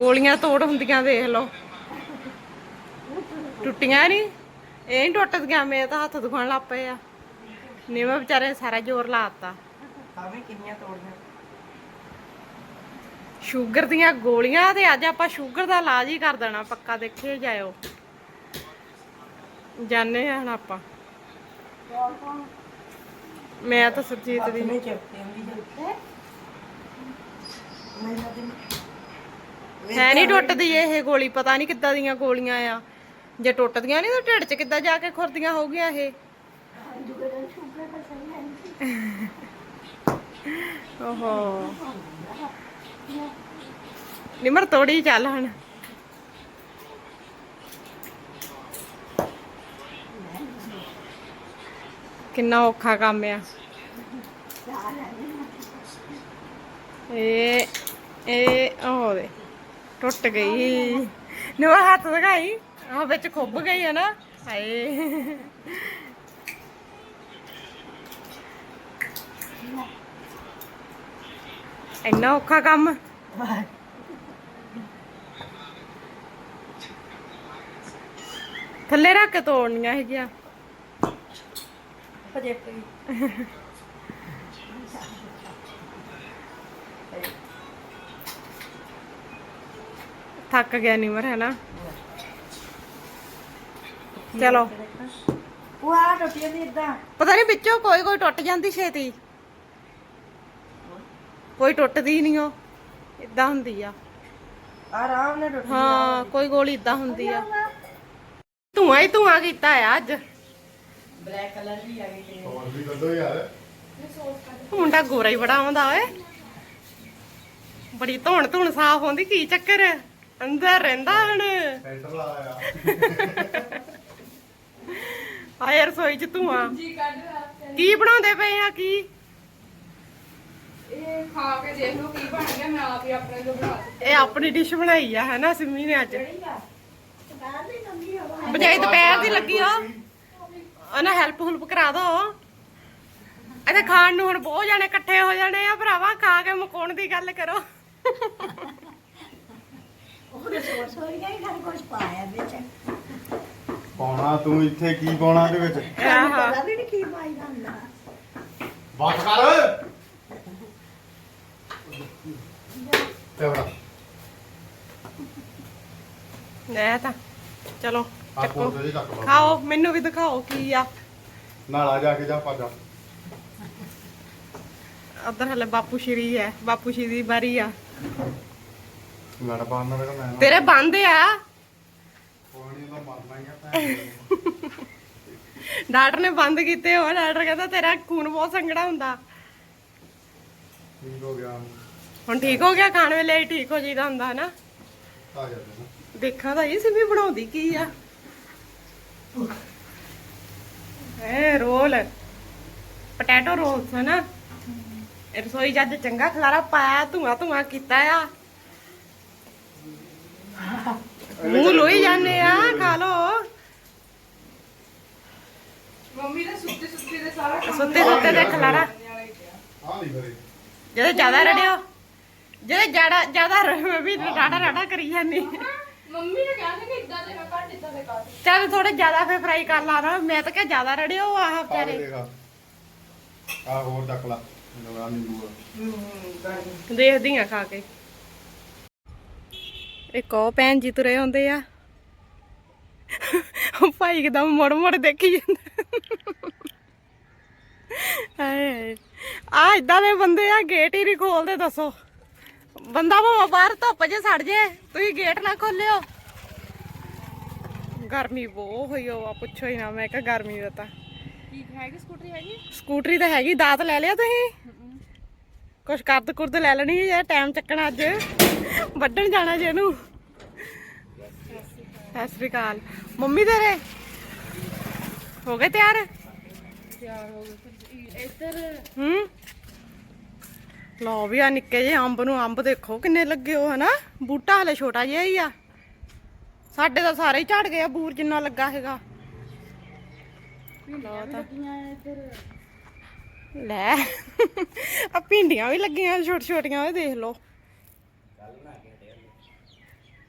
ਗੋਲੀਆਂ ਤੋੜ ਹੁੰਦੀਆਂ ਦੇਖ ਲਓ। ਟੁੱਟੀਆਂ ਨਹੀਂ ਇਹ ਨਹੀਂ ਟੁੱਟਦੀਆਂ ਮੇਰੇ ਤਾਂ ਹੱਥ ਦੁਖਣ ਲੱਗ ਪਏ ਆ। ਨੀਵੇਂ ਵਿਚਾਰੇ ਸਾਰਾ ਜ਼ੋਰ ਲਾਤਾ ਤਾਵੇਂ ਕਿੰਨੀਆਂ ਤੋੜੀਆਂ। ਸ਼ੂਗਰ ਦੀਆਂ ਗੋਲੀਆਂ ਤੇ ਅੱਜ ਆਪਾਂ ਸ਼ੂਗਰ ਦਾ ਇਲਾਜ ਹੀ ਕਰ ਦੇਣਾ ਪੱਕਾ ਦੇਖੇ ਜਾਇਓ। ਜਾਣੇ ਆ ਹੁਣ ਆਪਾਂ। ਮੈਂ ਤਾਂ ਸਰਜੀਤ ਦੀ ਨਹੀਂ ਚਪਤੇ ਹੁੰਦੀ ਜਾਂਦੇ ਮੈਂ ਨਾ ਦਿਨ ਹੈ ਨਹੀਂ ਟੁੱਟਦੀ ਇਹ ਗੋਲੀ, ਪਤਾ ਨਹੀਂ ਕਿੱਦਾਂ ਦੀਆਂ ਗੋਲੀਆਂ ਆ। ਜੇ ਟੁੱਟਦੀਆਂ ਨਹੀਂ ਤਾਂ ਢਿੱਡ 'ਚ ਕਿੱਦਾਂ ਜਾ ਕੇ ਖੁਰਦੀਆਂ ਹੋਊਗੀਆਂ ਇਹ? ਓਹੋ। ਨਿਮਰ, ਤੋੜੀ ਚੱਲ ਹੁਣ। ਕਿੰਨਾ ਔਖਾ ਕੰਮ ਆ। ਇਹ ਇਹ, ਉਹ ਦੇ। ਟੁੱਟ ਗਈ। ਨਿਮਰ ਹੱਥ ਦਿਖਾਈ। ਆ ਵਿੱਚ ਖੁੱਭ ਗਈ ਹੈ ਨਾ। ਹਾਏ। ਇੰਨਾ ਔਖਾ ਕੰਮ। ਥੱਲੇ ਰੱਖ ਕੇ ਤੋੜਨੀਆਂ ਹੈਗੀਆਂ। ਭਜੇ ਥੱਕ ਗਿਆ ਨਿਮਰ ਹੈ ਨਾ ਚਲੋ। ਉਹ ਆ ਟੁੱਟੀਆਂ ਦੀ ਇਦਾਂ ਪਤਾ ਨਹੀਂ ਵਿੱਚੋਂ ਕੋਈ ਕੋਈ ਟੁੱਟ ਜਾਂਦੀ ਛੇਤੀ। ਕੋਈ ਟੁੱਟਦੀ ਨਹੀਂ ਉਹ ਇਦਾਂ ਹੁੰਦੀ ਆ। ਆਰਾਮ ਨਾਲ ਟੁੱਟ ਹਾਂ ਕੋਈ ਗੋਲੀ ਇਦਾਂ ਹੁੰਦੀ ਆ। ਧੂਆਂ ਹੀ ਧੂਆਂ ਕੀਤਾ ਆ ਅੱਜ। ਬਲੈਕ ਕਲਰ ਵੀ ਆ ਗਈ ਹੋਰ ਵੀ ਕੱਢੋ ਯਾਰ। ਮੁੰਡਾ ਗੋਰਾ ਹੀ ਬੜਾ ਆਉਂਦਾ ਓਏ। ਬੜੀ ਧੌਣ ਧੂਣ ਸਾਫ਼ ਹੁੰਦੀ ਕੀ ਚੱਕਰ ਅੰਦਰ ਰਹਿੰਦਾ ਹਣ ਸੈਂਟਰ ਲਾਇਆ ਆਏ ਰਸੋਈ ਚ ਧੂਆਂ ਕੀ ਬਣਾਉਂਦੇ ਪਏ ਆ ਕੀ ਇਹ ਖਾ ਕੇ ਦੇਖ ਲਓ ਕੀ ਬਣ ਗਿਆ ਮੈਂ ਆਪ ਹੀ ਆਪਣੇ ਲਈ ਬਣਾ ਦਿੱਤਾ ਇਹ ਆਪਣੀ ਡਿਸ਼ ਬਣਾਈ ਆ ਹੈ ਨਾ ਸਿੰਮੀ ਨੇ ਅੱਜ ਬਜਾਈ ਦੁਪਹਿਰ ਦੀ ਲੱਗੀ ਆ ਉਹਨਾਂ ਹੈਲਪ ਹੁਲਪ ਕਰਾ ਦੋ ਇਹਦੇ ਖਾਣ ਨੂੰ ਹੁਣ ਬਹੁਤ ਜਾਣੇ ਇਕੱਠੇ ਹੋ ਜਾਣੇ ਆ ਭਰਾਵਾ ਖਾ ਕੇ ਮੁਕਾਉਣ ਦੀ ਗੱਲ ਕਰੋ ਘਰ ਕੁਝ ਪਾਇਆ ਵਿੱਚ। ਪਾਉਣਾ ਤੂੰ ਇੱਥੇ ਕੀ ਪਾਉਣਾ ਇਹਦੇ ਵਿੱਚ? ਆਹਾ। ਪਤਾ ਵੀ ਨਹੀਂ ਕੀ ਪਾਈਦਾ ਹੁੰਦਾ ਬਸ ਕਰ। ਤੇ ਬੜਾ ਲੈ ਤਾਂ। ਚਲੋ ਆ ਚੱਕੋ। ਕੋਲ ਤੇ ਚੱਕ ਲਾ ਖਾਓ ਮੈਨੂੰ ਵੀ ਦਿਖਾਓ ਕੀ ਆ। ਨਾਲਾ ਜਾ ਕੇ ਜਾ ਪਾਜਾ ਉਧਰ ਹਲੇ ਬਾਪੂ ਸ਼੍ਰੀ ਹੈ ਬਾਪੂ ਸ਼੍ਰੀ ਦੀ ਬਾਰੀ ਆ। ਲੜ ਪਾਣ ਨਾ ਮੈਂ ਨਾ ਤੇਰੇ ਬੰਦ ਆ। ਪਾਣੀ ਦਾ ਮਰਨਾ ਹੀ ਆ ਭੈਣ ਡਾਕਟਰ ਨੇ ਬੰਦ ਕੀਤੇ ਹੋ ਡਾਕਟਰ ਕਹਿੰਦਾ ਤੇਰਾ ਖੂਨ ਬਹੁਤ ਸੰਘਣਾ ਹੁੰਦਾ। ਠੀਕ ਹੋ ਗਿਆ। ਹੁਣ ਠੀਕ ਹੋ ਗਿਆ ਖਾਣ ਵੇਲੇ ਹੀ ਠੀਕ ਹੋ ਜਾਈਦਾ ਹੁੰਦਾ ਹਨਾ? ਆ ਦੇਖਾਂ ਤਾਂ ਇਹ ਸਿਮੀ ਬਣਾਉਂਦੀ ਕੀ ਆ। ਇਹ ਰੋਲ। ਪੋਟੈਟੋ ਰੋਲਸ ਹਨਾ? ਇਹ ਰਸੋਈ ਜੱਜ ਚੰਗਾ ਖਲਾਰਾ ਪਾਇਆ ਧੂਆਂ ਧੂਆਂ ਕੀਤਾ ਆ। ਮੂੰਹ ਲੋਈ ਜਾਂਦੇ ਆ ਖਾ ਲੋ ਮੰਮੀ ਨੇ ਸੁੱਤੀ ਸੁੱਤੀ ਦੇ ਸਾਰਾ ਕੰਮ ਸੁੱਤੇ ਸੁੱਤੇ ਦੇ ਖਲਾਰਾ। ਆ ਨਹੀਂ ਕਰੇ। ਜਦੋਂ ਜ਼ਿਆਦਾ ਰੜਿਓ ਜਦੋਂ ਜ਼ਿਆਦਾ ਜ਼ਿਆਦਾ ਵੀ ਰਾੜਾ ਰਾੜਾ ਕਰੀ ਜਾਂਦੀ। ਮੰਮੀ ਨੇ ਕਿਹਾ ਕਿ ਇਦਾਂ ਦੇ ਮੈਂ ਘੱਟ ਇਦਾਂ ਦੇ ਕਰ। ਚੱਲ ਥੋੜਾ ਜ਼ਿਆਦਾ ਫੇ ਫਰਾਈ ਕਰ ਲਾ ਨਾ ਮੈਂ ਤਾਂ ਕਿਹਾ ਜ਼ਿਆਦਾ ਰੜਿਓ ਆਹ ਵਿਚਾਰੇ। ਆ ਹੋਰ ਡੱਕ ਲਾ। ਲਗਾ ਨਿੰਬੂ ਦੇਖਦੀ ਆ ਖਾ ਕੇ। ਇੱਕ ਉਹ ਭੈਣ ਜੀ ਤੁਰੇ ਹੁੰਦੇ ਆ। ਉਹ ਭਾਈ ਇੱਕਦਮ ਮੁੜ ਮੁੜ ਦੇਖੀ ਜਾਂਦਾ। ਹਾਏ ਆ ਇਦਾਂ ਦੇ ਬੰਦੇ ਆ ਗੇਟ ਹੀ ਨਹੀਂ ਖੋਲਦੇ ਦੱਸੋ। ਬੰਦਾ ਭਾਵੇਂ ਬਾਹਰ ਧੁੱਪ 'ਚ ਸੜ ਜੇ ਤੁਸੀਂ ਗੇਟ ਨਾ ਖੋਲਿਓ। ਗਰਮੀ ਬਹੁਤ ਹੋਈ ਆ ਪੁੱਛੋ ਹੀ ਨਾ ਮੈਂ ਕਿਹਾ ਗਰਮੀ ਦਾ ਤਾਂ। ਕੀ ਹੈਗੀ ਸਕੂਟਰੀ ਹੈਗੀ? ਸਕੂਟਰੀ ਤਾਂ ਹੈਗੀ ਦਾਤ ਲੈ ਲਿਆ ਤੁਸੀਂ। ਕੁਛ ਕਰਦ ਕੁਰਦ ਲੈ ਲੈਣੀ ਹੈ ਟਾਈਮ ਚੱਕਣਾ ਅੱਜ? ਵੱਢਣ ਜਾਣਾ ਜੇ ਇਹਨੂੰ। ਸਤਿ ਸ੍ਰੀ ਅਕਾਲ। ਮੰਮੀ ਤੇਰੇ? ਹੋ ਗਏ ਤਿਆਰ? ਤਿਆਰ ਹੋ ਗਏ ਇੱਧਰ ਹੂੰ? ਲਓ ਵੀ ਆ ਨਿੱਕੇ ਜਿਹੇ ਅੰਬ ਨੂੰ ਅੰਬ ਦੇਖੋ ਕਿੰਨੇ ਲੱਗੇ ਹੋ ਹਨਾ? ਬੂਟਾ ਹਲੇ ਛੋਟਾ ਜਿਹਾ ਹੀ ਆ। ਸਾਡੇ ਤਾਂ ਸਾਰੇ ਹੀ ਝੜ ਗਏ ਆ ਬੂਰ ਜਿੰਨਾ ਲੱਗਾ ਹੈਗਾ। ਲੈ। ਆ ਭਿੰਡੀਆਂ ਵੀ ਲੱਗੀਆਂ ਛੋਟ ਛੋਟੀਆਂ ਉਹ ਦੇਖ ਲਓ।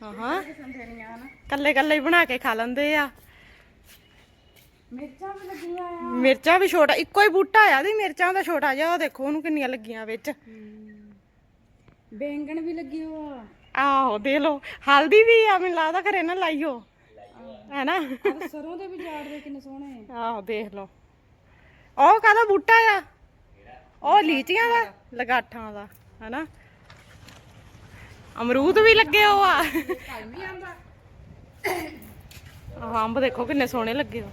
ਹਾਂ ਹਾਂ ਕਿਸਮ ਦੇਣੀਆਂ ਹਨ ਕੱਲੇ ਕੱਲੇ ਹੀ ਬਣਾ ਕੇ ਖਾ ਲੈਂਦੇ ਆ। ਮਿਰਚਾਂ ਵੀ ਲੱਗੀਆਂ ਆ। ਮਿਰਚਾਂ ਵੀ ਛੋਟਾ ਇੱਕੋ ਹੀ ਬੂਟਾ ਆ ਦੀ ਮਿਰਚਾਂ ਦਾ ਛੋਟਾ ਜਿਹਾ ਉਹ ਦੇਖੋ ਉਹਨੂੰ ਕਿੰਨੀਆਂ ਲੱਗੀਆਂ ਵਿੱਚ। ਬੈਂਗਣ ਵੀ ਲੱਗੇ ਹੋ ਆਹੋ ਦੇ ਲੋ ਹਲਦੀ ਵੀ ਆ ਮੈਨੂੰ ਲੱਗਦਾ ਘਰੇ ਨਾ ਲਾਈਓ। ਹੈਨਾ? ਸਰੋਂ ਦੇ ਵੀ ਜਾੜ ਦੇ ਕਿੰਨੇ ਸੋਹਣੇ ਆਹੋ ਦੇਖ ਲੋ ਉਹ ਕਾਹਦਾ ਬੂਟਾ ਆ? ਉਹ ਲੀਚੀਆਂ ਦਾ ਲਗਾਠਾਂ ਦਾ ਹੈਨਾ? ਅਮਰੂਦ ਵੀ ਲੱਗੇ ਹੋ ਆ। ਆਹ ਅੰਬ ਦੇਖੋ ਕਿੰਨੇ ਸੋਹਣੇ ਲੱਗੇ ਹੋ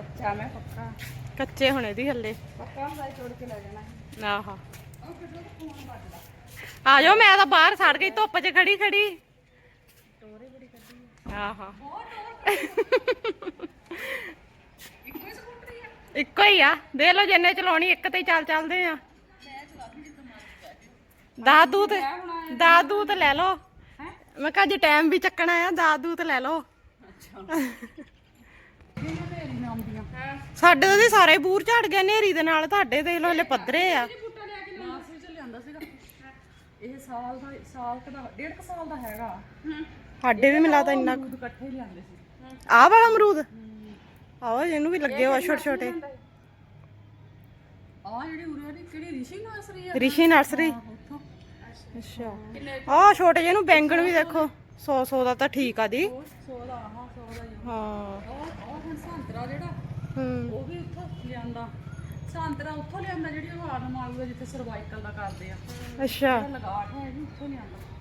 ਅੱਛਾ ਮੈਂ ਪੱਕਾ। ਕੱਚੇ ਹੋਣੇ ਦੀ ਹੱਲੇ। ਪੱਕਾ ਹੁੰਦਾ ਤੋੜ ਕੇ ਲੈ ਜਾਣਾ ਆਹਾ। ਆ ਜਾਓ ਮੈਂ ਤਾਂ ਬਾਹਰ ਸੜ ਗਈ ਧੁੱਪ 'ਚ ਖੜੀ ਖੜੀ। ਆਹਾ। ਇੱਕੋ ਹੀ ਆ। ਦੇ ਲਓ ਜਿੰਨੇ ਚਲਾਉਣੀ ਇੱਕ ਤੇ ਚੱਲ ਚੱਲਦੇ ਆ। ਦਾਦੂ ਤੇ ਦਾਦੂ ਤੇ ਲੈ ਲਓ। ਮੈਂ ਕਿਹਾ ਜੇ ਟਾਈਮ ਵੀ ਚੱਕਣਾ ਆ ਤੇ ਲੈ ਲਓ। ਸਾਡੇ ਤਾਂ ਸਾਰੇ ਬੂਰ ਝੜ ਗਏ ਨੇਰੀ ਦੇ ਨਾਲ ਤੁਹਾਡੇ ਦੇਖ ਲਓ ਹਲੇ ਪੱਧਰੇ ਆ। ਕੇ ਚ ਲਿਆਂਦਾ ਸੀਗਾ। ਇਹ ਸਾਲ ਦਾ ਸਾਲ ਕੁ ਦਾ ਡੇਢ ਕੁ ਸਾਲ ਦਾ ਹੈਗਾ। ਸਾਡੇ ਵੀ ਮਿਲਾ ਤਾਂ ਇੰਨਾ ਦੁੱਧ ਇਕੱਠੇ ਲਿਆਂਦੇ ਸੀ। ਆਹ ਵਾਲਾ ਅਮਰੂਦ? ਆਹੋ ਇਹਨੂੰ ਵੀ ਲੱਗੇ ਹੋਆ ਛੋਟੇ ਛੋਟੇ ਆ ਜਿਹੜੀ ਉਰੇ ਦੀ ਕਿਹੜੀ ਰਿਸ਼ੀ ਨਰਸਰੀ ਆ? ਰਿਸ਼ੀ ਨਰਸਰੀ ਉੱਥੋਂ। ਅੱਛਾ। ਆਹ ਛੋਟੇ ਜਿਹੇ ਨੂੰ ਬੈਂਗਣ ਵੀ ਦੇਖੋ। 100 100 ਦਾ ਤਾਂ ਠੀਕ ਆ ਦੀ। 100 ਦਾ ਆਹ 100 ਦਾ ਹੀ ਆ। ਹਾਂ। ਉਹ ਉਹ ਹੁਣ ਸੰਤਰਾ ਜਿਹੜਾ ਹੂੰ। ਉਹ ਵੀ ਉੱਥੋਂ ਲਿਆਂਦਾ। ਸੰਤਰਾ ਉੱਥੋਂ ਲਿਆਂਦਾ ਜਿਹੜੀ ਉਹ ਆਦਮ ਮਾਰੂ ਜਿੱਥੇ ਸਰਵਾਈਕਲ ਦਾ ਕਰਦੇ ਆ। ਅੱਛਾ। ਲਗਾਟ ਹੈ ਜੀ ਉੱਥੋਂ ਲਿਆਂਦਾ।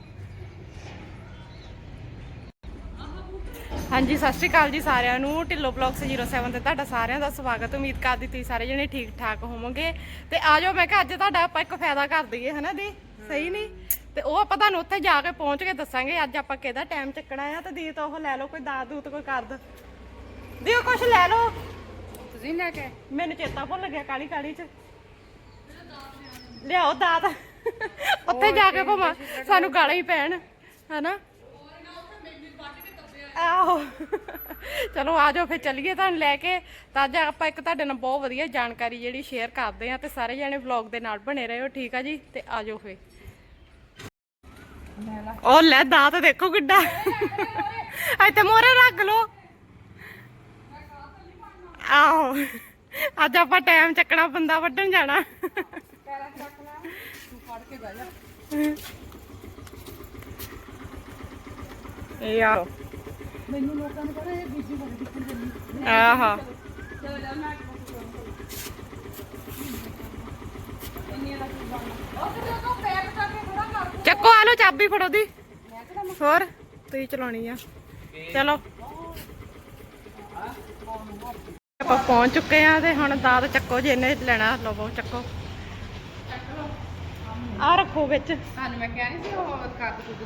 ਹਾਂਜੀ ਸਤਿ ਸ਼੍ਰੀ ਅਕਾਲ ਜੀ ਸਾਰਿਆਂ ਨੂੰ। ਢਿੱਲੋ ਬਲੌਗਸ 07 ਤੇ ਤੁਹਾਡਾ ਸਾਰਿਆਂ ਦਾ ਸਵਾਗਤ। ਉਮੀਦ ਕਰਦੀ ਤੁਸੀਂ ਸਾਰੇ ਜਣੇ ਠੀਕ ਠਾਕ ਹੋਵੋਗੇ। ਤੇ ਆ ਜਾਓ ਮੈਂ ਕਿਹਾ ਅੱਜ ਤੁਹਾਡਾ ਆਪਾਂ ਇੱਕ ਫਾਇਦਾ ਕਰ ਦਈਏ ਹਨਾ ਦੀ ਸਹੀ ਨਹੀਂ? ਤੇ ਉਹ ਆਪਾਂ ਤੁਹਾਨੂੰ ਉੱਥੇ ਜਾ ਕੇ ਪਹੁੰਚ ਕੇ ਦੱਸਾਂਗੇ। ਅੱਜ ਆਪਾਂ ਕਿਹਦਾ ਟਾਈਮ ਚੱਕਣਾ ਆ? ਤੇ ਦੀ ਤਾਂ ਉਹ ਲੈ ਲਓ ਕੋਈ ਦਾਦ ਦੂਤ ਕੋਈ ਕਰਦ। ਦੀ ਉਹ ਕੁਛ ਲੈ ਲਓ। ਤੁਸੀਂ ਲੈ ਕੇ? ਮੈਨੂੰ ਚੇਤਾ ਭੁੱਲ ਗਿਆ ਕਾਲੀ ਕਾਲੀ ਚ। ਲਿਆਓ ਦਾਤ। ਉੱਥੇ ਜਾ ਕੇ ਭਾਵੇਂ ਸਾਨੂੰ ਗਾਲਾਂ ਹੀ ਪੈਣ ਹਨਾ? ਆਹੋ। ਚਲੋ ਆ ਜਾਓ, ਫਿਰ ਚੱਲੀਏ ਤੁਹਾਨੂੰ ਲੈ ਕੇ। ਤਾਂ ਅੱਜ ਆਪਾਂ ਇੱਕ ਤੁਹਾਡੇ ਨਾਲ ਬਹੁਤ ਵਧੀਆ ਜਾਣਕਾਰੀ ਜਿਹੜੀ ਸ਼ੇਅਰ ਕਰਦੇ ਆ ਤੇ ਸਾਰੇ ਜਣੇ ਵਲੌਗ ਦੇ ਨਾਲ ਬਣੇ ਰਹੋ, ਠੀਕ ਆ ਜੀ? ਤੇ ਆ ਜਾਓ ਫੇ ਉਹ ਲੈ ਦਾਤ ਦੇਖੋ ਕਿੱਡਾ। ਇੱਥੇ ਮੋਰੇ ਰੱਖ ਲੋ ਆਹੋ। ਅੱਜ ਆਪਾਂ ਟਾਈਮ ਚੱਕਣਾ, ਬੰਦਾ ਵੱਢਣ ਜਾਣਾ। ਪੈਰਾਂ ਮੈਨੂੰ ਲੋਕਾਂ ਨੇ ਕਹਿੰਦਾ ਇਹ ਬੀਜੀ ਬੜੀ ਦਿੱਕਤ ਚੱਲੀ ਆਹਾ ਚੱਕੋ ਆ ਲੋ ਚਾਬੀ ਫੜੋ ਦੀ। ਹੋਰ ਤੁਸੀਂ ਚਲਾਉਣੀ ਆ। ਚਲੋ। ਆਪਾਂ ਪਹੁੰਚ ਚੁੱਕੇ ਆ ਤੇ ਹੁਣ ਦਾਦ ਚੱਕੋ ਜੇ ਇਹਨੇ ਲੈਣਾ ਲਵੋ ਚੱਕੋ। ਆ ਰੱਖੋ ਵਿੱਚ। ਤੁਹਾਨੂੰ ਮੈਂ ਕਹਿ ਰਹੀ ਸੀ ਉਹ ਕੱਦ ਕੁੱਦ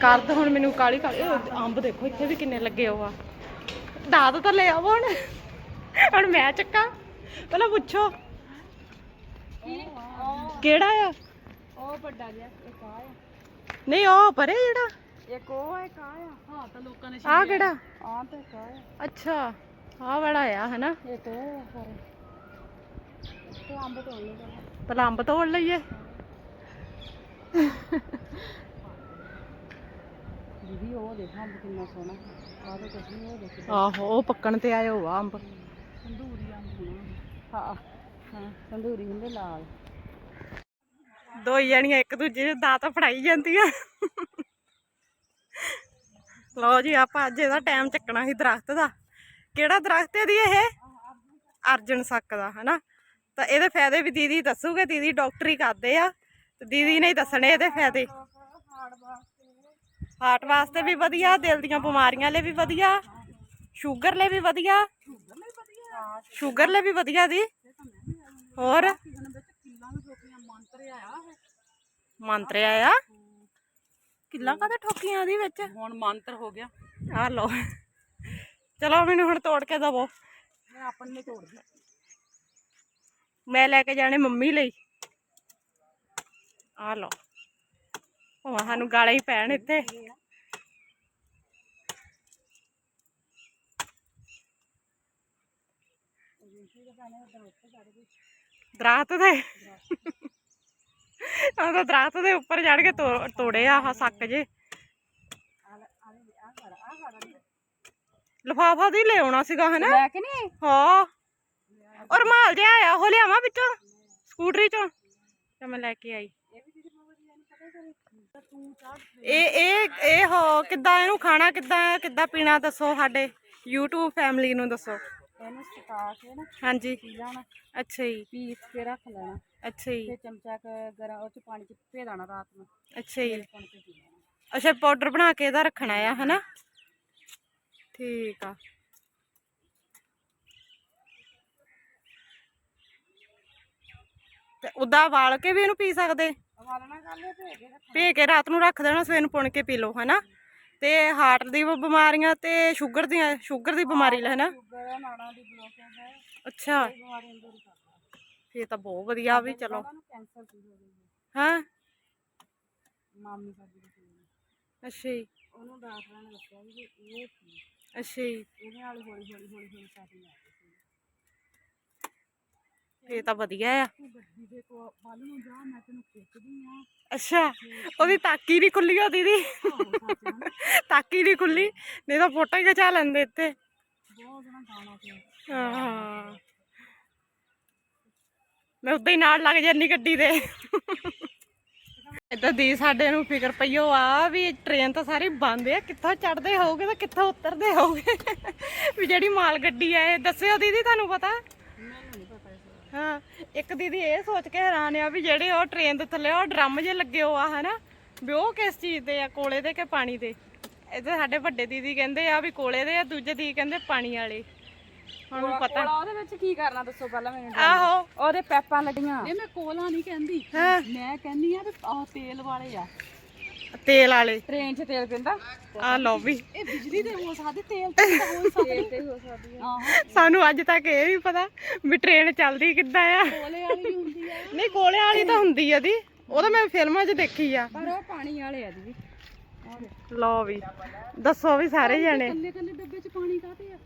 ਕਰਦ ਹੁਣ ਮੈਨੂੰ ਕਾਲੀ ਕਾਲੀ ਇਹ ਅੰਬ ਦੇਖੋ ਇੱਥੇ ਵੀ ਕਿੰਨੇ ਲੱਗੇ ਹੋ ਆ ਦਾਦ ਤਾਂ ਲੈ ਆਵੋ ਹੁਣ। ਹੁਣ ਮੈਂ ਚੱਕਾਂ। ਪਹਿਲਾਂ ਪੁੱਛੋ। ਕਿਹੜਾ ਆ? ਉਹ ਵੱਡਾ ਜਿਹਾ ਇੱਕ ਆ। ਨਹੀਂ ਉਹ ਪਰੇ ਜਿਹੜਾ। ਇੱਕ ਉਹ ਹੈ ਕਾ ਆ। ਹਾਂ ਤਾਂ ਲੋਕਾਂ ਨੇ ਆ ਕਿਹੜਾ? ਆ ਤੇ ਕਾ ਆ। ਅੱਛਾ ਆ ਵਾਲਾ ਆ ਹਨਾ? ਇੱਕ ਉਹ ਆ ਸਾਰੇ। ਤੇ ਅੰਬ ਤੋਂ ਨਹੀਂ ਕਰਨਾ ਪਹਿਲਾਂ ਅੰਬ ਤੋੜ ਲਈਏ। ਦੀਦੀ ਉਹ ਦੇਖ ਅੰਬ ਕਿੰਨਾ ਸੋਹਣਾ ਆ ਤੇ ਕੁਛ ਨਹੀਂ ਉਹ ਦੇਖ ਆਹੋ ਉਹ ਪੱਕਣ ਤੇ ਆਏ ਹੋਆ ਅੰਬ ਤੰਦੂਰੀ ਅੰਬ ਹਾਂ ਹਾਂ ਤੰਦੂਰੀ ਹੁੰਦੇ ਲਾਲ ਦੋ ਹੀ ਜਣੀਆਂ ਇੱਕ ਦੂਜੇ ਦੇ ਦਾਤ ਫੜਾਈ ਜਾਂਦੀਆਂ ਲਓ ਜੀ ਆਪਾਂ ਅੱਜ ਇਹਦਾ ਟਾਈਮ ਚੱਕਣਾ ਸੀ ਦਰਖਤ ਦਾ ਕਿਹੜਾ ਦਰਖਤ ਹੈ ਦੀ ਇਹ ਅਰਜਨ ਸੱਕ ਦਾ ਹਨਾ ਤਾਂ ਇਹਦੇ ਫਾਇਦੇ ਵੀ ਦੀਦੀ ਦੱਸੂਗੇ ਦੀਦੀ ਡਾਕਟਰੀ ਕਰਦੇ ਆ ਤੇ ਦੀਦੀ ਨੇ ਹੀ ਦੱਸਣੇ ਇਹਦੇ ਫਾਇਦੇ ਹਾਰਟ ਵਾਸਤੇ ਵੀ ਵਧੀਆ ਦਿਲ ਦੀਆਂ ਬਿਮਾਰੀਆਂ ਲਈ ਵੀ ਵਧੀਆ ਸ਼ੂਗਰ ਲਈ ਵੀ ਵਧੀਆ ਸ਼ੂਗਰ ਲਈ ਵੀ ਵਧੀਆ ਦੀ ਹੋਰ? ਮੰਤਰ ਆਇਆ? ਕਿੱਲਾ ਕਾਹਦੇ ਠੋਕੀਆਂ ਉਹਦੀ ਵਿੱਚ? ਹੁਣ ਮੰਤਰ ਹੋ ਗਿਆ। ਆ ਲੋ ਚਲੋ ਮੈਨੂੰ ਹੁਣ ਤੋੜ ਕੇ ਦਵੋ। ਮੈਂ ਆਪਣੇ ਨੇ ਤੋੜ ਦਿਆ। ਮੈਂ ਲੈ ਕੇ ਜਾਣੇ ਮੰਮੀ ਲਈ। ਆ ਲੋ ਉਹ ਸਾਨੂੰ ਗਾਲਾਂ ਹੀ ਪੈਣ ਇੱਥੇ। ਦਰਾਤ ਤੇ ਉਹ ਤਾਂ ਦਰਖਤ ਦੇ ਉੱਪਰ ਚੜ ਕੇ ਤੋੜੇ ਆ ਸੱਕ ਜੇ। ਲਫਾਫਾ ਦੀ ਲੈ ਆਉਣਾ ਸੀਗਾ ਹਨਾ? ਲੈ ਕੇ ਨਹੀਂ ਹਾਂ। ਔਰ ਮਾਲ ਜਿਹਾ ਆਇਆ ਉਹ ਲਿਆਵਾਂ ਵਿੱਚੋਂ? ਸਕੂਟਰੀ ਚੋਂ? ਤੇ ਮੈਂ ਲੈ ਕੇ ਆਈ। ਇਹ ਇਹ ਇਹ ਹੋ ਕਿੱਦਾਂ ਇਹਨੂੰ ਖਾਣਾ ਕਿੱਦਾਂ ਹੈ ਕਿੱਦਾਂ ਪੀਣਾ ਦੱਸੋ ਸਾਡੇ YouTube ਫੈਮਿਲੀ ਨੂੰ ਦੱਸੋ। ਇਹਨੂੰ ਸੁਕਾ ਕੇ ਨਾ ਹਾਂਜੀ। ਪੀ ਜਾਣਾ ਅੱਛਾ ਜੀ। ਪੀਸ ਕੇ ਰੱਖ ਲੈਣਾ। ਅੱਛਾ ਜੀ। ਤੇ ਚਮਚਾ ਕੁ ਗਰਮ ਉਹ ਚ ਪਾਣੀ ਚ ਭੇ ਦੇਣਾ ਰਾਤ ਨੂੰ। ਅੱਛਾ ਜੀ। ਪਾਣੀ ਚ ਪੀ ਲੈਣਾ। ਅੱਛਾ ਪਾਊਡਰ ਬਣਾ ਕੇ ਇਹਦਾ ਰੱਖਣਾ ਆ ਹਨਾ? ਠੀਕ ਆ। ਤੇ ਉਦਾਂ ਵਾਲ ਕੇ ਵੀ ਇਹਨੂੰ ਪੀ ਸਕਦੇ? ਭੇ ਕੇ ਰਾਤ ਨੂੰ ਰੱਖ ਦੇਣਾ ਸਵੇਰ ਨੂੰ ਪੁਣ ਕੇ ਪੀ ਲਓ ਹਨਾ? ਤੇ ਹਾਰਟ ਦੀ ਬਿਮਾਰੀਆਂ ਤੇ ਸ਼ੂਗਰ ਦੀਆਂ ਸ਼ੂਗਰ ਦੀ ਬਿਮਾਰੀ ਲੈ ਹਨਾ? ਦੀ ਅੱਛਾ। ਬਿਮਾਰੀ ਅੰਦਰ ਹੀ ਕਰਦਾ ਫੇਰ ਤਾਂ ਬਹੁਤ ਵਧੀਆ ਵੀ ਚਲੋ। ਦੀ ਹੋ? ਮਾਮੀ ਸਾਡੀ ਦੀ। ਅੱਛਾ ਜੀ। ਉਹਨੂੰ ਡਾਕਟਰਾਂ ਨੇ ਦੱਸਿਆ ਵੀ ਇਹ ਕੀ ਅੱਛਾ ਜੀ। ਇਹਦੇ ਨਾਲ ਹੌਲੀ ਹੌਲੀ ਹੌਲੀ ਹੌਲੀ ਸਾਡੀ ਆ। ਫੇਰ ਤਾਂ ਵਧੀਆ ਆ। ਅੱਛਾ ਉਹਦੀ ਤਾਕੀ ਨਹੀਂ ਖੁੱਲੀ ਉਹ ਦੀਦੀ। ਤਾਕੀ ਨਹੀਂ ਖੁੱਲੀ ਨਹੀਂ ਤਾਂ ਫੋਟੋ ਹੀ ਖਿਚਾ ਲੈਂਦੇ ਇੱਥੇ। ਹਾਂ ਮੈਂ ਉੱਦਾਂ ਹੀ ਨਾਲ ਲੱਗ ਜਾਂਦੀ ਗੱਡੀ ਦੇ ਇਦਾਂ ਦੀ ਸਾਡੇ ਨੂੰ ਫਿਕਰ ਪਈਓ ਆ ਵੀ ਟ੍ਰੇਨ ਤਾਂ ਸਾਰੀ ਬੰਦ ਆ ਕਿੱਥੋਂ ਚੜਦੇ ਹੋਗੇ ਤੇ ਕਿੱਥੋਂ ਉਤਰਦੇ ਹੋਗੇ ਵੀ ਜਿਹੜੀ ਮਾਲ ਗੱਡੀ ਆ ਇਹ ਦੱਸਿਓ ਦੀਦੀ ਤੁਹਾਨੂੰ ਪਤਾ ਮੈਨੂੰ ਨਹੀਂ ਪਤਾ ਇਸ ਬਾਰੇ ਹਾਂ ਇੱਕ ਦੀਦੀ ਇਹ ਸੋਚ ਕੇ ਹੈਰਾਨ ਆ ਵੀ ਜਿਹੜੇ ਉਹ ਟ੍ਰੇਨ ਦੇ ਥੱਲੇ ਉਹ ਡਰਮ ਜੇ ਲੱਗੇ ਹੋ ਆ ਹਨਾ? ਵੀ ਉਹ ਕਿਸ ਚੀਜ਼ ਦੇ ਆ ਕੋਲੇ ਦੇ ਕਿ ਪਾਣੀ ਦੇ? ਇਹਦੇ ਸਾਡੇ ਵੱਡੇ ਦੀਦੀ ਕਹਿੰਦੇ ਆ ਵੀ ਕੋਲੇ ਦੇ ਆ ਦੂਜੇ ਦੀਦੀ ਕਹਿੰਦੇ ਪਾਣੀ ਵਾਲੇ। ਹੁਣ ਪਤਾ ਕੋਲਾ ਉਹਦੇ ਵਿੱਚ ਕੀ ਕਰਨਾ ਦੱਸੋ ਪਹਿਲਾਂ ਮੈਨੂੰ। ਆਹੋ। ਉਹਦੇ ਪੈਪਾਂ ਲੱਗੀਆਂ ਇਹ ਮੈਂ ਕੋਲਾ ਨਹੀਂ ਕਹਿੰਦੀ। ਮੈਂ ਕਹਿੰਦੀ ਆ ਵੀ ਆਹ ਤੇਲ ਵਾਲੇ ਆ। ਤੇਲ ਵਾਲੇ। ਟ੍ਰੇਨ 'ਚ ਤੇਲ ਪਿੰਦਾ। ਆ ਲਓ ਵੀ। ਇਹ ਬਿਜਲੀ ਦੇ ਹੋ ਸਕਦੇ ਤੇਲ ਤੇ ਤਾਂ ਹੋ ਸਕਦੇ। ਤੇ ਹੋ ਸਕਦੀ ਆ। ਆਹੋ। ਸਾਨੂੰ ਅੱਜ ਤੱਕ ਇਹ ਵੀ ਪਤਾ ਵੀ ਟ੍ਰੇਨ ਚੱਲਦੀ ਕਿੱਦਾਂ ਆ। ਕੋਲੇ ਵਾਲੀ ਵੀ ਹੁੰਦੀ ਆ। ਨਹੀਂ ਕੋਲੇ ਵਾਲੀ ਤਾਂ ਹੁੰਦੀ ਆ ਦੀ। ਉਹ ਤਾਂ ਮੈਂ ਫਿਲਮਾਂ 'ਚ ਦੇਖੀ ਆ। ਪਰ ਉਹ ਪਾਣੀ ਵਾਲੇ ਆ ਜੀ ਲਓ ਵੀ। ਦੱਸੋ ਵੀ ਸਾਰੇ ਜਣੇ। ਕੱਲੇ ਕੱਲੇ ਡੱਬੇ 'ਚ ਪਾਣੀ ਕਾਹਤੇ ਆ?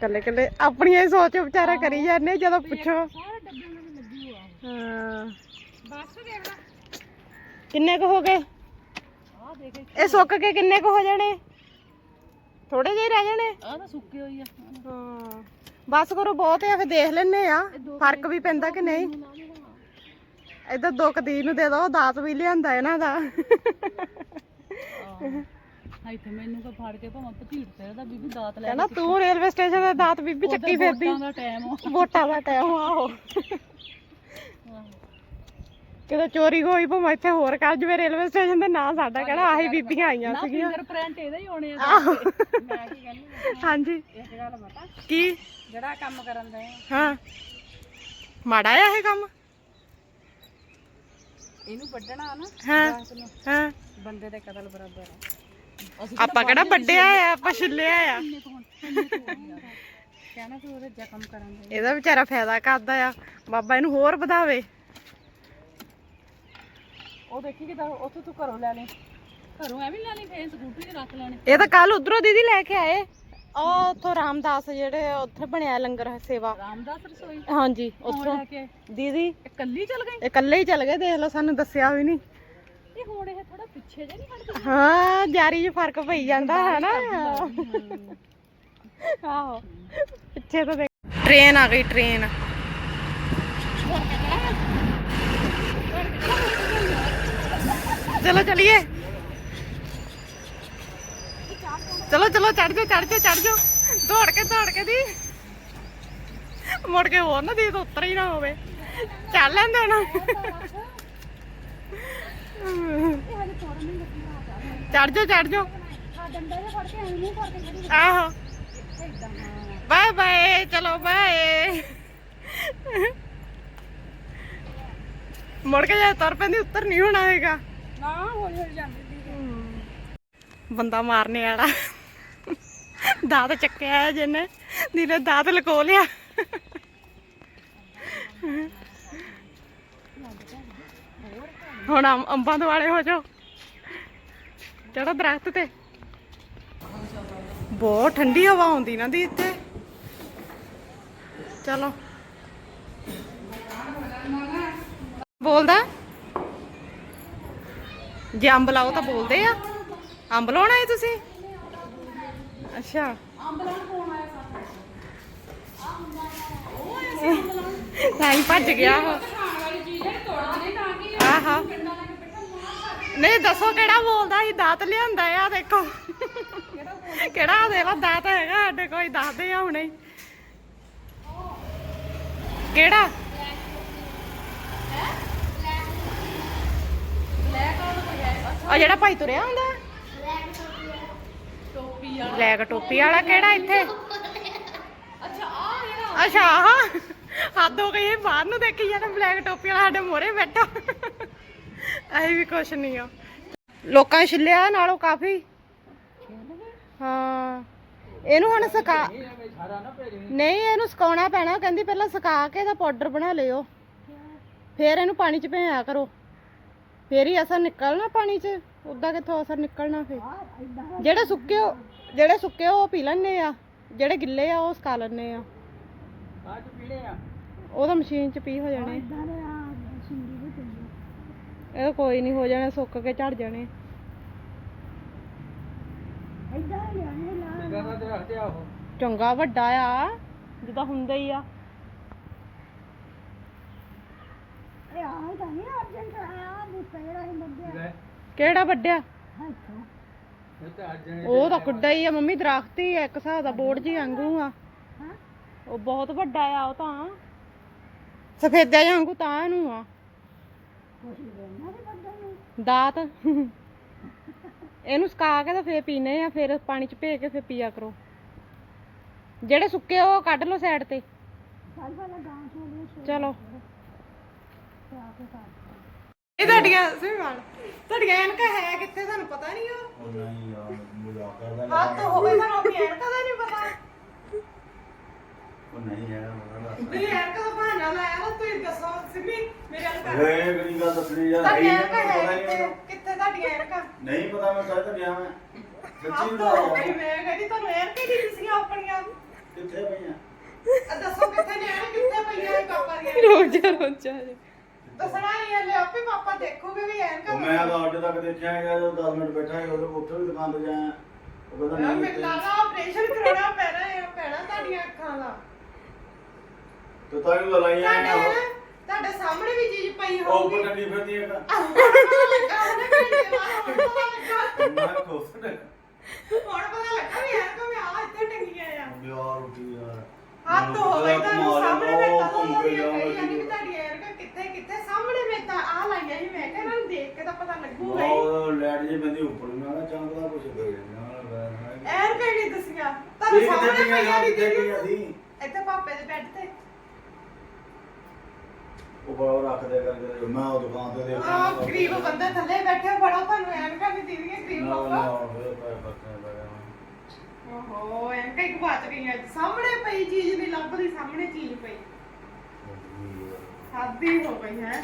ਕੱਲੇ ਕੱਲੇ ਆਪਣੀਆਂ ਹੀ ਸੋਚ ਵਿਚਾਰਾ ਕਰੀ ਜਾਂਦੇ ਜਦੋਂ ਪੁੱਛੋ। ਸਾਰੇ ਡੱਬਿਆਂ ਨਾਲ ਲੱਗੀ ਹੋਆ। ਹਾਂ। ਬਸ ਦੇਖ ਲੈ ਕਿੰਨੇ ਕੁ ਹੋ ਗਏ? ਆਹ ਦੇਖ ਇਹ ਸੁੱਕ ਕੇ ਕਿੰਨੇ ਕੁ ਹੋ ਜਾਣੇ? ਥੋੜੇ ਜਿਹੇ ਰਹਿ ਜਾਣੇ? ਆਹ ਤਾਂ ਸੁੱਕੇ ਹੋਈ ਆ। ਹਾਂ। ਬਸ ਕਰੋ ਬਹੁਤ ਆ ਫਿਰ ਦੇਖ ਲੈਨੇ ਆ। ਫ਼ਰਕ ਵੀ ਪੈਂਦਾ ਕਿ ਨਹੀਂ? ਇਧਰ ਦੋ ਕਦੀ ਨੂੰ ਦੇ ਦੋ ਦਾਤ ਵੀ ਲਿਆਂਦਾ ਇਹਨਾਂ ਦਾ। ਹਾਂ ਇੱਥੇ ਮੈਨੂੰ ਕੋ ਫੜ ਕੇ ਭਾਵੇਂ ਪਤੀੜ ਤੇ ਦਾ ਬੀਬੀ ਦਾਤ ਲੈ ਕਹਿੰਦਾ ਤੂੰ ਰੇਲਵੇ ਸਟੇਸ਼ਨ ਦਾ ਦਾਤ ਬੀਬੀ ਚੱਕੀ ਫਿਰਦੀ। ਦਾ ਟਾਈਮ ਆ। ਵੋਟਾਂ ਦਾ ਟਾਈਮ ਆਹੋ। ਕਿਤੇ ਚੋਰੀ ਹੋਈ ਭਾਵੇਂ ਇੱਥੇ ਹੋਰ ਕਰ ਜਵੇ ਰੇਲਵੇ ਸਟੇਸ਼ਨ ਤੇ ਨਾ ਸਾਡਾ ਕਿਹੜਾ ਆਹੀ ਬੀਬੀਆਂ ਆਈਆਂ ਨਾ ਸੀਗੀਆਂ। ਫਿੰਗਰਪ੍ਰਿੰਟ ਇਹਦੇ ਹੀ ਹੋਣੇ ਆ ਮੈਂ ਕੀ ਕਹਿੰਦੀ ਹਾਂਜੀ। ਇੱਕ ਗੱਲ ਪਤਾ? ਕੀ? ਜਿਹੜਾ ਕੰਮ ਕਰਨ ਦੇ ਹਾਂ। ਮਾੜਾ ਆ ਇਹ ਕੰਮ? ਇਹਨੂੰ ਵੱਢਣਾ ਨਾ ਹਾਂ। ਹਾਂ। ਬੰਦੇ ਦੇ ਕਤਲ ਬਰਾਬਰ ਆ। ਆਪਾਂ ਕਿਹੜਾ ਵੱਡਿਆ ਆ ਆਪਾਂ ਛਿੱਲਿਆ ਆ। ਕਹਿਣਾ ਤੂੰ ਉਹਦੇ ਜ਼ਖਮ ਕਰਨ ਦੇ ਇਹਦਾ ਵਿਚਾਰਾ ਫਾਇਦਾ ਕਰਦਾ ਆ। ਬਾਬਾ ਇਹਨੂੰ ਹੋਰ ਵਧਾਵੇ। ਉਹ ਦੇਖੀ ਕਿਦਾ ਉੱਥੋਂ ਤੂੰ ਘਰੋਂ ਲੈ ਲੈ। ਘਰੋਂ ਐਵੇਂ ਲੈ ਲਈ ਫੇਰ ਸਕੂਟਰੀ 'ਚ ਰੱਖ ਲੈਣੇ। ਇਹ ਤਾਂ ਕੱਲ ਉਧਰੋਂ ਦੀਦੀ ਲੈ ਕੇ ਆਏ। ਉਹ ਉੱਥੋਂ ਰਾਮਦਾਸ ਜਿਹੜੇ ਉੱਥੇ ਬਣਿਆ ਲੰਗਰ ਸੇਵਾ। ਰਾਮਦਾਸ ਰਸੋਈ? ਹਾਂਜੀ ਉੱਥੋਂ। ਲੈ ਕੇ ਆਏ? ਦੀਦੀ। ਇਹ ਕੱਲੀ ਚੱਲ ਗਈ? ਇਕੱਲੇ ਹੀ ਚਲ ਗਏ ਦੇਖ ਲਓ ਸਾਨੂੰ ਦੱਸਿਆ ਵੀ ਨਹੀਂ। ਇਹ ਹੁਣ ਇਹ ਥੋੜਾ ਪਿੱਛੇ ਜੇ ਨਹੀਂ ਹਟਦੀ? ਹਾਂ ਜਾਰੀ 'ਚ ਫ਼ਰਕ ਪਈ ਜਾਂਦਾ ਹੈ। ਨਾ ਆਹੋ। ਪਿੱਛੇ ਤਾਂ ਦੇਖ। ਟ੍ਰੇਨ ਆ ਗਈ ਟ੍ਰੇਨ। ਚਲੋ ਚਲਿਏ ਚਲੋ ਚਲੋ ਚੜ ਜਾਓ ਚੜ ਜਾ ਚੜ ਜਾਓ ਦੌੜ ਕੇ ਦੌੜ ਕੇ ਦੀ ਮੁੜ ਕੇ ਹੋਰ ਨਾ ਦੀ ਤਾਂ ਉੱਤਰ ਹੀ ਨਾ ਹੋਵੇ ਚੱਲ ਲੈਂਦੇ ਨਾ ਚੜ ਜਾਓ ਚੜ ਜਾਓ ਆਹੋ ਬਾਏ ਬਾਏ ਚਲੋ ਬਾਏ ਮੁੜ ਕੇ ਜੇ ਤੁਰ ਪੈਂਦੀ ਉੱਤਰ ਨਹੀਂ ਹੋਣਾ ਹੈਗਾ ਨਾ ਹੌਲੀ ਹੌਲੀ ਜਾਂਦੀ ਸੀ ਬੰਦਾ ਮਾਰਨੇ ਵਾਲਾ। ਦਾਤ ਚੱਕਿਆ ਹੈ ਜਿਹਨੇ ਜਿਹਨੇ ਦਾਤ ਲਕੋ ਲਿਆ। ਹੁਣ ਅੰਬਾਂ ਦੁਆਲੇ ਹੋ ਜਾਓ। ਚੜੋ ਦਰਖਤ ਤੇ। ਬਹੁਤ ਠੰਡੀ ਹਵਾ ਆਉਂਦੀ ਨਾ ਦੀ ਇੱਥੇ। ਚਲੋ। ਬੋਲਦਾ? ਜੇ ਅੰਬ ਲਾਓ ਤਾਂ ਬੋਲਦੇ ਆ। ਅੰਬ ਲਾਉਣਾ ਹੈ ਤੁਸੀਂ? ਅੱਛਾ। ਤਾਂ ਹੀ ਭੱਜ ਗਿਆ ਉਹ। ਆਹਾ ਨਹੀਂ, ਦੱਸੋ ਕਿਹੜਾ ਬੋਲਦਾ ਸੀ? ਦਾਤ ਲਿਆਂਦਾ ਆ, ਦੇਖੋ। ਕਿਹੜਾ ਦੇ ਲਾ, ਦਾਤ ਹੈਗਾ ਸਾਡੇ ਕੋਈ ਦੱਸਦੇ ਆ ਹੁਣੇ। ਕਿਹੜਾ? ਆ ਜਿਹੜਾ ਭਾਈ ਤੁਰਿਆ ਹੁੰਦਾ ਟੋਪੀ ਬਲੈਕ ਟੋਪੀ ਵਾਲਾ ਕਿਹੜਾ ਇੱਥੇ? ਅੱਛਾ ਆ ਜਿਹੜਾ ਅੱਛਾ ਆਹ। ਹੱਦ ਹੋ ਗਈ ਇਹ ਬਾਹਰ ਨੂੰ ਦੇਖੀ ਜਾਂਦਾ ਬਲੈਕ ਟੋਪੀ ਵਾਲਾ ਸਾਡੇ ਮੋਰੇ ਬੈਠਾ। ਐ ਵੀ ਕੁਛ ਨਹੀਂ ਆ ਲੋਕਾਂ ਛਿੱਲਿਆ ਨਾਲੋਂ ਕਾਫੀ। ਹਾਂ। ਇਹਨੂੰ ਹੁਣ ਸੁਕਾ ਨਹੀਂ ਇਹਨੂੰ ਸੁਕਾਉਣਾ ਪੈਣਾ ਕਹਿੰਦੀ ਪਹਿਲਾਂ ਸੁਕਾ ਕੇ ਇਹਦਾ ਪਾਊਡਰ ਬਣਾ ਲਿਓ। ਫੇਰ ਇਹਨੂੰ ਪਾਣੀ 'ਚ ਭਿਆ ਕਰੋ। ਫੇਰ ਹੀ ਅਸਰ ਨਿਕਲਣਾ ਪਾਣੀ 'ਚ? ਉਦਾਂ ਕਿੱਥੋਂ ਅਸਰ ਨਿਕਲਣਾ ਫੇਰ? ਜਿਹੜੇ ਸੁੱਕੇ ਉਹ- ਜਿਹੜੇ ਸੁੱਕੇ ਉਹ ਪੀ ਲੈਣੇ ਆ। ਜਿਹੜੇ ਗਿੱਲੇ ਆ ਉਹ ਸੁਕਾ ਲੈਣੇ ਆ। ਉਹ ਤਾਂ ਮਸ਼ੀਨ 'ਚ ਪੀ ਹੋ ਜਾਣੇ। ਇਹ ਕੋਈ ਨਹੀਂ ਹੋ ਜਾਣਾ ਸੁੱਕ ਕੇ ਝੜ ਜਾਣੇ। ਚੰਗਾ ਵੱਡਾ ਆ। ਜਿੱਦਾਂ ਹੁੰਦਾ ਹੀ ਆ। ਕਿਹੜਾ ਵੱਡਿਆ? ਉਹ ਤਾਂ ਕੁੱਡਾ ਹੀ ਆ ਮੰਮੀ ਦਰਖਤ ਹੀ ਆ ਇੱਕ ਹਿਸਾਬ ਦਾ ਬੋਰਡ ਜੀ ਵਾਂਗੂ ਆ। ਉਹ ਬਹੁਤ ਵੱਡਾ ਆ ਉਹ ਤਾਂ। ਸਫੇਦਾ ਜਿਹਾ ਵਾਂਗੂ ਤਾਂ ਇਹਨੂੰ ਆ। ਦਾਤ। ਇਹਨੂੰ ਸੁਕਾ ਕੇ ਤਾਂ ਫੇਰ ਪੀਨੇ ਆ ਫਿਰ ਪਾਣੀ ਚ ਭੇ ਕੇ ਫੇਰ ਪੀਆ ਕਰੋ। ਜਿਹੜੇ ਸੁੱਕੇ ਉਹ ਕੱਢ ਲਓ ਸਾਈਡ ਤੇ। ਚਲੋ। ਇਹ ਤੁਹਾਡੀਆਂ ਸਿਵਾਲ ਤੁਹਾਡੀਆਂ ਐਨਕਾਂ ਹੈ ਕਿੱਥੇ ਤੁਹਾਨੂੰ ਪਤਾ ਨਹੀਂ ਉਹ? ਉਹ ਨਹੀਂ ਯਾਰ ਮਜ਼ਾਕ ਕਰਦਾ ਹੱਥ ਹੋਵੇ ਤੁਹਾਨੂੰ ਆਪਣੀ ਐਨਕਾਂ ਦਾ ਨਹੀਂ ਪਤਾ। ਉਹ ਨਹੀਂ ਹੈ ਉਹਨਾਂ ਦਾ ਤੁਸੀਂ ਐਨਕਾਂ ਦਾ ਬਹਾਨਾ ਲਾਇਆ ਨਾ ਤੁਸੀਂ ਦੱਸੋ ਸਿਮੀ ਮੇਰੇ ਨਾਲ ਕਰ। ਓਏ ਕਿਹੜੀ ਗੱਲ ਦੱਸਣੀ ਯਾਰ ਤੁਹਾਡੀਆਂ ਹੈ ਐਨਕਾਂ ਹੀ ਕਿੱਥੇ। ਕਿੱਥੇ ਤੁਹਾਡੀਆਂ ਐਨਕਾਂ? ਨਹੀਂ ਪਤਾ ਮੈਂ ਕਹਿ ਤਾਂ ਗਿਆ ਮੈਂ। ਸੱਚੀ ਹੱਥ ਬਤਾ ਹੋਵੇ ਮੈਂ ਕਹਿੰਦੀ ਤੁਹਾਨੂੰ ਐਨਕਾਂ ਹੀ ਨਹੀਂ ਦਿਸੀਆਂ ਆਪਣੀਆਂ। ਕਿੱਥੇ ਪਈਆਂ? ਆ ਦੱਸੋ ਕਿੱਥੇ ਨੇ ਐਨਕ ਕਿੱਥੇ ਪਈਆਂ ਇਹ ਪਾਪਾ ਦੀਆਂ? ਰੋਜਾ ਰੋਜਾ ਦੱਸਣਾ ਹੀ ਹੈ ਲੈ ਆਪੇ ਪਾਪਾ ਦੇਖੋਗੇ ਵੀ ਐਨਕਾਂ ਉਹ ਮੈਂ ਤਾਂ ਅੱਜ ਤੱਕ ਦੇਖਿਆ ਹੈਗਾ ਜਦੋਂ 10 ਮਿੰਟ ਬੈਠਾ ਸੀ ਉਹਦੇ ਉੱਥੇ ਵੀ ਦੁਕਾਨ ਤੇ ਜਾਇਆ ਉਹ ਕਹਿੰਦਾ ਯਾਰ ਨਹੀਂ ਮੈਨੂੰ ਇੱਥੇ। ਲੱਗਦਾ ਆਪਰੇਸ਼ਨ ਕਰਾਉਣਾ ਪੈਣਾ ਹੈ ਪੈਣਾ ਤੁਹਾਡੀਆਂ ਅੱਖਾਂ ਦਾ ਤੇ ਤਾਂ ਹੀ ਲਾਈਆਂ ਤੁਹਾਡੇ ਨੇ ਨਾ, ਤੁਹਾਡੇ ਸਾਹਮਣੇ ਵੀ ਚੀਜ਼ ਪਈ ਉਹ ਹੋਊਗੀ ਉੱਪਰ ਟੰਗੀ ਫਿਰਦੀ ਹੈ ਪਤਾ ਲੱਗਾ ਮੈਂ ਕੋਸ ਨੇ ਹੁਣ ਪਤਾ ਲੱਗਾ ਵੀ ਯਾਰ ਕੋ ਆ ਇੱਥੇ ਟੰਗੀਆਂ ਆ ਯਾਰ ਉੱਠੀ ਯਾਰ ਹੱਥ ਹੋਵੇ ਤੁਹਾਨੂੰ ਸਾਹਮਣੇ ਮੈਂ ਕਦੋਂ ਘੁੰਮ ਕੇ ਦੀ ਜਾਵਾਂਗੇ ਕਹੀ ਜਾਂਦੀ ਵੀ ਤੁਹਾਡੀ ਐਨਕਾਂ ਕਿੱਥੇ ਕਿੱਥੇ ਸਾਹਮਣੇ ਮੈਂ ਤਾਂ ਆ ਲਾਈਆਂ ਸੀ ਮੈਂ ਕਿਹਾ ਇਹਨਾਂ ਨੂੰ ਦੇਖ ਕੇ ਤਾਂ ਪਤਾ ਲੱਗੂਗਾ ਹੀ। ਉਹ ਲੈਟ ਜੇ ਬੰਦੀ ਉੱਪਰ ਨੂੰ ਨਾ ਚੰਗਦਾ ਕੁਛ ਦੇ ਨਾ ਐਨ ਕਿਹੜੀ ਦਸੀਆਂ ਤੁਹਾਨੂੰ ਇਹ ਕਿੱਥੇ ਸਾਹਮਣੇ ਪਈਆਂ ਪਈਆਂ ਨਹੀਂ ਕਿੱਥੇ ਪਈਆਂ ਸੀ। ਇੱਥੇ ਪਾਪੇ ਦੇ ਬੈੱਡ ਤੇ। ਉਹ ਬੜਾ ਰੱਖ ਦੇ ਕਰਕੇ ਮੈਂ ਉਹ ਦੁਕਾਨ ਤੇ ਦੇਖਿਆ। ਆ ਗਰੀਬ ਬੰਦੇ ਥੱਲੇ ਬੈਠੇ ਬੜਾ ਤੁਹਾਨੂੰ ਐਨਕਾਂ ਨਹੀਂ ਦੀਦੀਆਂ ਗਰੀਬ ਨਾ ਲੋਕ। ਨਾ ਓਹੋ ਐਨਕਾਂ ਹੀ ਗਵਾਚ ਗਈਆਂ ਸਾਹਮਣੇ ਪਈ ਚੀਜ਼ ਨਹੀਂ ਲੱਭਦੀ ਸਾਹਮਣੇ ਚੀਜ਼ ਪਈ। ਹੀ ਹੋ ਗਈ ਹੈ।